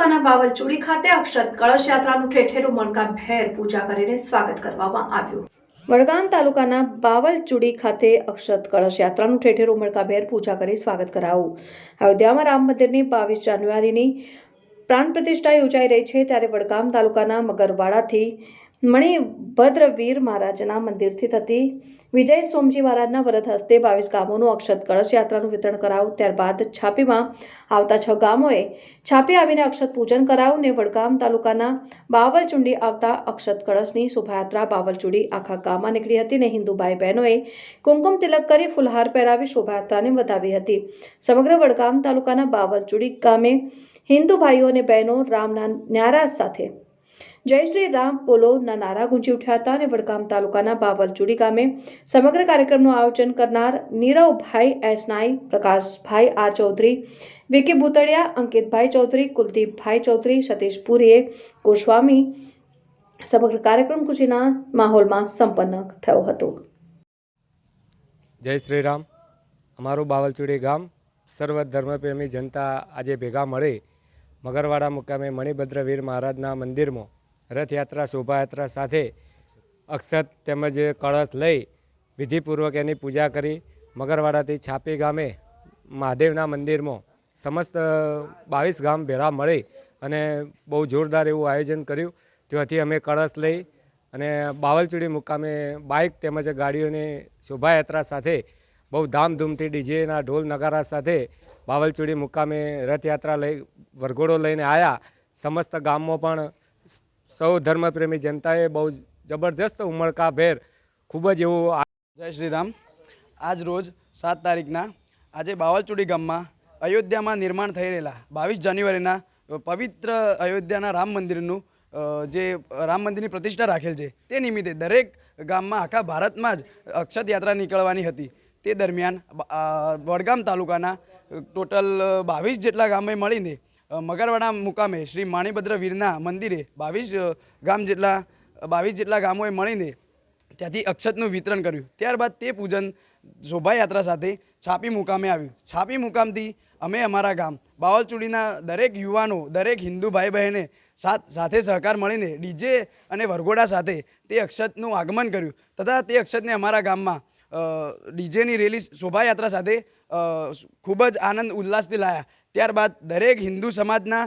તાલુકાના બાવલચુડી ખાતે અક્ષત કળશ યાત્રાનું ઠેઠેરું મણકાભેર પૂજા કરીને સ્વાગત કરવામાં આવ્યું. વડગામ તાલુકાના બાવલચુડી ખાતે અક્ષત કળશ યાત્રાનું ઠેઠેરું મણકાભેર પૂજા કરી સ્વાગત કરાવું. અયોધ્યામાં રામ મંદિરની બાવીસ જાન્યુઆરીની પ્રાણ પ્રતિષ્ઠા યોજાઈ રહી છે ત્યારે વડગામ તાલુકાના મગરવાડાથી મણિભદ્રવીર મહારાજના મંદિરથી થતી વિજય સોમજી મહારાજના વરદ હસ્તે બાવીસ ગામોનું અક્ષત કળશ યાત્રાનું વિતરણ કરાવું ત્યારબાદ છાપીમાં આવતા છ ગામોએ છાપી આવીને અક્ષત પૂજન કરાવું ને વડગામ તાલુકાના બાવલચુંડી આવતા અક્ષત કળશની શોભાયાત્રા બાવલચુંડી આખા ગામમાં નીકળી હતી ને હિન્દુભાઈ બહેનોએ કુમકુમ તિલક કરી ફુલહાર પહેરાવી શોભાયાત્રાને વધાવી હતી. સમગ્ર વડગામ તાલુકાના બાવલચુડી ગામે હિન્દુ ભાઈઓ અને બહેનો રામના ન્યારાજ સાથે જય શ્રી રામ પોલોના નારા ગુંજી ઉઠ્યા હતા અને વડગામ તાલુકાના બાવલચુડી ગામે સમગ્ર કાર્યક્રમનું આયોજન કરનાર નીરવભાઈ એસનાઈ, પ્રકાશભાઈ આર ચૌધરી, વિકી ભૂતળિયા, અંકિતભાઈ ચૌધરી, કુલદીપભાઈ ચૌધરી, સતીશ પુરીએ ગોસ્વામી સમગ્ર કાર્યક્રમ ખુશીના માહોલમાં સંપન્ન થયો હતો. જય શ્રી રામ. અમારું બાવલચુડી ગામ સર્વ ધર્મપ્રેમી જનતા આજે ભેગા મળે મગરવાડા મુકામે મણિભદ્રવીર મહારાજના મંદિરમાં રથયાત્રા, શોભાયાત્રા સાથે અક્ષત તેમજ કળશ લઈ વિધિપૂર્વક એની પૂજા કરી. મગરવાડાથી છાપી ગામે મહાદેવના મંદિરમાં સમસ્ત બાવીસ ગામ ભેળા મળી અને બહુ જોરદાર એવું આયોજન કર્યું. ત્યાંથી અમે કળશ લઈ અને બાવલચુડી મુકામે બાઇક તેમજ ગાડીઓની શોભાયાત્રા સાથે બહુ ધામધૂમથી ડીજેના ઢોલ નગારા સાથે બાવલચુડી મુકામે રથયાત્રા લઈ વરઘોડો લઈને આવ્યા સમસ્ત ગામમાં પણ સૌ ધર્મપ્રેમી જનતાએ બહુ જબરજસ્ત ઉમળકાભેર ખૂબ જ એવું જય શ્રી રામ આજ રોજ સાત તારીખના આજે બાવલચુડી ગામમાં અયોધ્યામાં નિર્માણ થઈ રહેલા બાવીસ જાન્યુઆરીના પવિત્ર અયોધ્યાના રામ મંદિરનું જે રામ મંદિરની પ્રતિષ્ઠા રાખેલ છે, તે નિમિત્તે દરેક ગામમાં આખા ભારતમાં જ અક્ષત યાત્રા નીકળવાની હતી. તે દરમિયાન વડગામ તાલુકાના ટોટલ બાવીસ જેટલા ગામે મળીને મગરવાડા મુકામે શ્રી માણીભદ્ર વીરના મંદિરે બાવીસ ગામ જેટલા બાવીસ જેટલા ગામોએ મળીને ત્યાંથી અક્ષતનું વિતરણ કર્યું. ત્યારબાદ તે પૂજન શોભાયાત્રા સાથે છાપી મુકામે આવ્યું. છાપી મુકામથી અમે અમારા ગામ, બાવલચુડીના દરેક યુવાનો, દરેક હિન્દુ ભાઈ બહેને સાથ, સાથે સહકાર મળીને ડીજે અને વરઘોડા સાથે તે અક્ષતનું આગમન કર્યું. તથા તે અક્ષતને અમારા ગામમાં ડીજેની રેલી શોભાયાત્રા સાથે ખૂબ જ આનંદ ઉલ્લાસથી લાયા. ત્યારબાદ દરેક હિન્દુ સમાજના